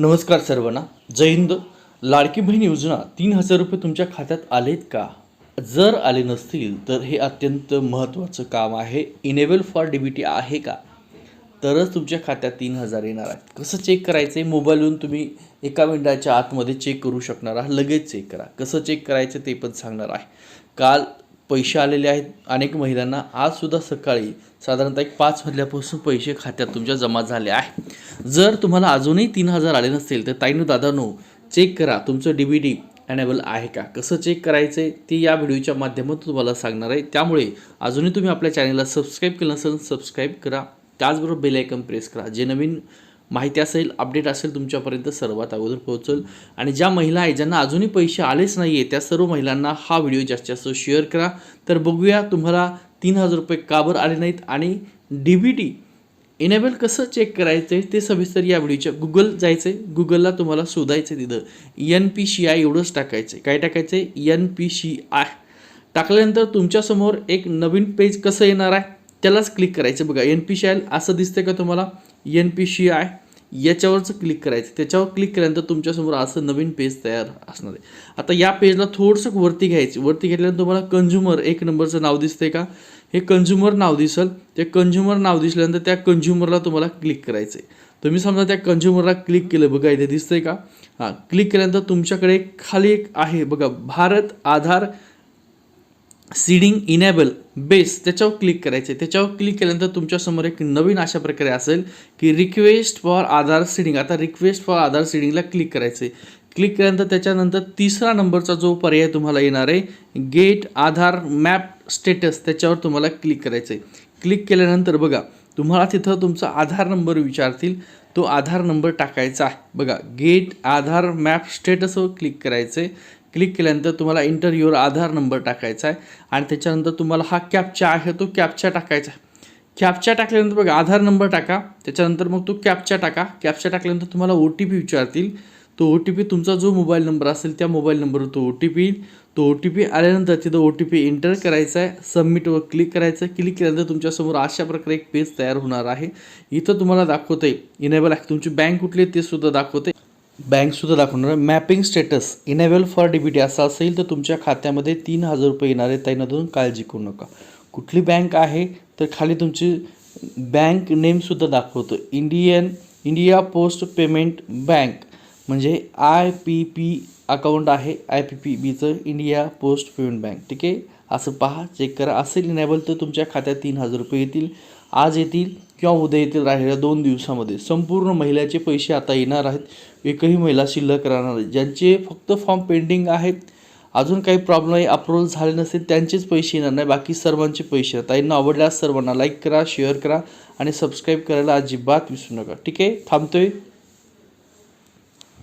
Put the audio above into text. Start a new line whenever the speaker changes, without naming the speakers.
नमस्कार सर्वांना. जय हिंद. लाडकी बहीण योजना तीन हजार रुपये तुमच्या खात्यात आलेत का? जर आले नसतील तर हे अत्यंत महत्त्वाचं काम आहे. इनेबल फॉर डी आहे का? तरच तुमच्या खात्यात तीन हजार येणार आहेत. कसं चेक करायचं आहे मोबाईलवरून तुम्ही एका मिनिटाच्या आतमध्ये चेक करू शकणार आहात. लगेच चेक करा. कसं चेक करायचं ते पण सांगणार आहे. काल पैसे आलेले आहेत अनेक महिलांना. आजसुद्धा सकाळी साधारणतः एक पाच वाजल्यापासून पैसे खात्यात तुमच्या जमा झाले आहे. जर तुम्हाला अजूनही तीन हजार आले नसतील तर ताईनू दादानो चेक करा. तुमचं डी बी डी अनेबल आहे का? कसं चेक करायचं आहे ते या व्हिडिओच्या माध्यमातून तुम्हाला सांगणार आहे. त्यामुळे अजूनही तुम्ही आपल्या चॅनलला सबस्क्राईब केलं नसेल सबस्क्राईब करा. त्याचबरोबर बेल आयकन प्रेस करा जे नवीन माहिती असेल अपडेट असेल तुमच्यापर्यंत सर्वात अगोदर पोहोचल. आणि ज्या महिला आहे ज्यांना अजूनही पैसे आलेच नाही आहे त्या सर्व महिलांना हा व्हिडिओ जास्तीत जास्त शेअर करा. तर बघूया तुम्हाला तीन हजार रुपये का बरं आले नाहीत आणि डी बी टी इनेबल कसं चेक करायचं आहे ते सविस्तर या व्हिडिओच्या गुगल जायचं आहे गुगलला तुम्हाला शोधायचं आहे तिथं. एन पी सी आय एवढंच टाकायचं आहे काय टाकायचं आहे एन पी सी आय टाकल्यानंतर तुमच्यासमोर एक नवीन पेज कसं येणार आहे? त्यालाच क्लिक करायचं. बघा एन पी सी आय असं दिसतं का तुम्हाला? एन पी सी आय याच्यावरचं क्लिक करायचं. त्याच्यावर क्लिक केल्यानंतर तुमच्यासमोर असं नवीन पेज तयार असणार आहे. आता या पेजला थोडंसं वरती घ्यायचं. वरती घेतल्यानंतर तुम्हाला कंझ्युमर एक नंबरचं नाव दिसतंय का? हे कंझ्युमर नाव दिसल. ते कंझ्युमर नाव दिसल्यानंतर त्या कंझ्युमरला तुम्हाला क्लिक करायचं आहे तुम्ही समजा त्या कंझ्युमरला क्लिक केलं. बघा इथे दिसतंय का? हां क्लिक केल्यानंतर तुमच्याकडे खाली एक आहे. बघा Bharat Aadhaar seeding enable base त्याच्यावर क्लिक करायचे त्याच्यावर क्लिक केल्यानंतर तुमच्यासमोर एक नवीन अशा प्रकारे असेल की रिक्वेस्ट फॉर आधार सीडिंग आता रिक्वेस्ट फॉर आधार सीडिंगला क्लिक करायचे क्लिक केल्यानंतर त्याच्यानंतर तिसरा नंबरचा जो पर्याय तुम्हाला येणार आहे गेट आधार मॅप स्टेटस त्याच्यावर तुम्हाला क्लिक करायचं आहे क्लिक केल्यानंतर बघा तुम्हाला तिथं तुमचा आधार नंबर विचारतील. तो आधार नंबर टाकायचा आहे. बघा गेट आधार मॅप स्टेटसवर क्लिक करायचं आहे क्लिक केल्यानंतर तुम्हाला इंटरव्ह्यूवर आधार नंबर टाकायचा आहे आणि त्याच्यानंतर तुम्हाला हा कॅपचा आहे तो कॅपचा टाकायचा आहे. कॅपच्या टाकल्यानंतर बघा आधार नंबर टाका त्याच्यानंतर मग तो कॅपच्या टाका. कॅपचा टाकल्यानंतर तुम्हाला ओ टी पी विचारतील. तो ओ टी पी तुमचा जो मोबाईल नंबर असेल त्या मोबाईल नंबरवर तो ओ टी पी येईल. तो ओ टी पी आल्यानंतर तिथं ओ टी पी एंटर करायचा आहे. सबमिटवर क्लिक करायचं आहे. क्लिक केल्यानंतर तुमच्यासमोर अशा प्रकारे एक पेज तयार होणार आहे. इथं तुम्हाला दाखवतं आहे इनेबल आहे. तुमची बँक कुठली आहे ते सुद्धा दाखवते बँकसुद्धा दाखवणार mapping status enable for D B T असं असेल तर तुमच्या खात्यामध्ये तीन हजार रुपये येणार आहे काळजी करू नका. कुठली बँक आहे तर खाली तुमची बँक नेमसुद्धा दाखवतो. Indian India post payment bank म्हणजे आय पी पी अकाउंट आहे. आय पी पी बीचं इंडिया पोस्ट पेमेंट बँक. ठीक आहे? असं पहा चेक करा. असेल इनेबल तर तुमच्या खात्यात तीन हजार रुपये येतील. आज येतील किंवा उद्या येतील राहिलेल्या दोन दिवसामध्ये. संपूर्ण महिलाचे पैसे आता येणार आहेत. एकही महिला शिल्लक राहणार आहे ज्यांचे फक्त फॉर्म पेंडिंग आहेत अजून काही प्रॉब्लेम आहे अप्रूव्हल झाले नसेल त्यांचेच पैसे येणार नाही. बाकी सर्वांचे पैसे येणार. ताईंना आवडल्यास सर्वांना लाईक करा शेअर करा आणि सबस्क्राईब करायला अजिबात विसरू नका. ठीक आहे? थांबतोय.